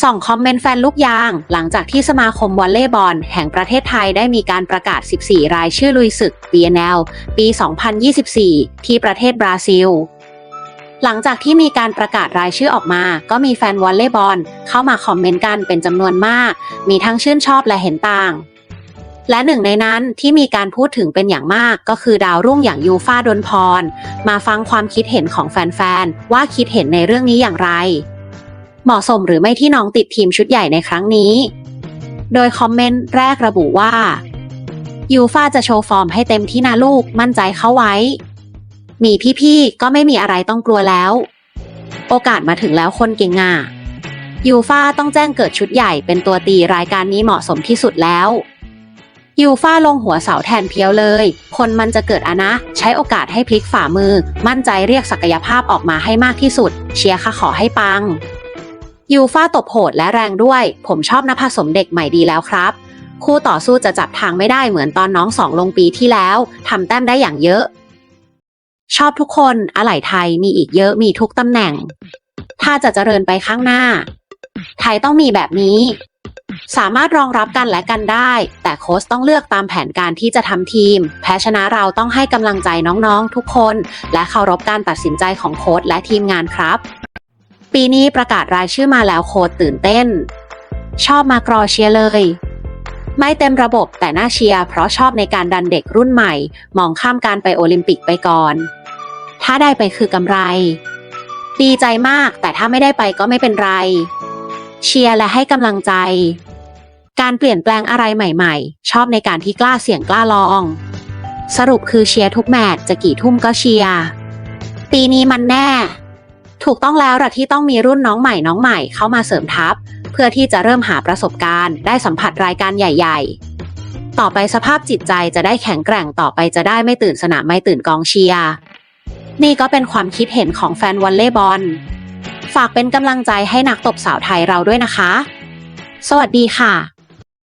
ส่องคอมเมนต์แฟนลูกยาง หลังจากที่สมาคมวอลเลย์บอลแห่งประเทศไทยได้มีการประกาศ 14 รายชื่อลุยศึก BNL ปี 2024 ที่ประเทศบราซิล หลังจากที่มีการประกาศรายชื่อออกมา ก็มีแฟนวอลเลย์บอลเข้ามาคอมเมนต์กันเป็นจำนวนมาก มีทั้งชื่นชอบและเห็นต่าง และหนึ่งในนั้นที่มีการพูดถึงเป็นอย่างมากก็คือดาวรุ่งอย่างยูฟาดนพร มาฟังความคิดเห็นของแฟนๆว่าคิดเห็นในเรื่องนี้อย่างไร เหมาะสมหรือไม่ที่น้องติดทีมชุดใหญ่ในครั้งนี้ โดยคอมเมนต์แรกระบุว่ายูฟาจะโชว์ฟอร์มให้เต็มที่นะลูกมั่นใจเข้าไว้ มีพี่ๆ ก็ไม่มีอะไรต้องกลัวแล้ว โอกาสมาถึงแล้วคนเก่งอะยูฟาต้องแจ้งเกิดชุดใหญ่เป็นตัวตีรายการนี้เหมาะสมที่สุดแล้วยูฟาลงหัวเสาแทนเพียวเลย คนมันจะเกิดอะนะ ใช้โอกาสให้พลิกฝ่ามือ มั่นใจเรียกศักยภาพออกมาให้มากที่สุด เชียร์ค่ะขอให้ปัง ยูฟาตบโหดและแรงด้วย ผมชอบนภาสมเด็กใหม่ดีแล้วครับ คู่ต่อสู้จะจับทางไม่ได้เหมือนตอนน้องสองลงปีที่แล้วทำแต้มได้อย่างเยอะ ชอบทุกคนอะไหล่ไทยมีอีกเยอะมีทุกตำแหน่ง ถ้าจะเจริญไปข้างหน้า ไทยต้องมีแบบนี้ สามารถรองรับกันและกันได้ แต่โค้ชต้องเลือกตามแผนการที่จะทำทีม แพ้ชนะเราต้องให้กำลังใจน้องๆ ทุกคน และเคารพการตัดสินใจของโค้ชและทีมงานครับ ปีนี้ประกาศรายชื่อมาแล้วโคตื่นเต้น ชอบมากรอเชียร์เลย ไม่เต็มระบบแต่น่าเชียร์เพราะชอบในการดันเด็กรุ่นใหม่ มองข้ามการไปโอลิมปิกไปก่อน ถ้าได้ไปคือกำไร ดีใจมากแต่ถ้าไม่ได้ไปก็ไม่เป็นไร เชียร์และให้กำลังใจ การเปลี่ยนแปลงอะไรใหม่ๆ ชอบในการที่กล้าเสี่ยงกล้าลอง สรุปคือเชียร์ทุกแมตช์จะกี่ทุ่มก็เชียร์ปีนี้มันแน่ ถูกต้องแล้วละที่ต้องมีรุ่นน้องใหม่น้องใหม่เข้ามาเสริมทัพ เพื่อที่จะเริ่มหาประสบการณ์ ได้สัมผัสรายการใหญ่ ๆ ต่อไปสภาพจิตใจจะได้แข็งแกร่งต่อไปจะได้ไม่ตื่นสนามไม่ตื่นกองเชียร์นี่ก็เป็นความคิดเห็นของแฟนวอลเลย์บอล ฝากเป็นกำลังใจให้นักตบสาวไทยเราด้วยนะคะ สวัสดีค่ะ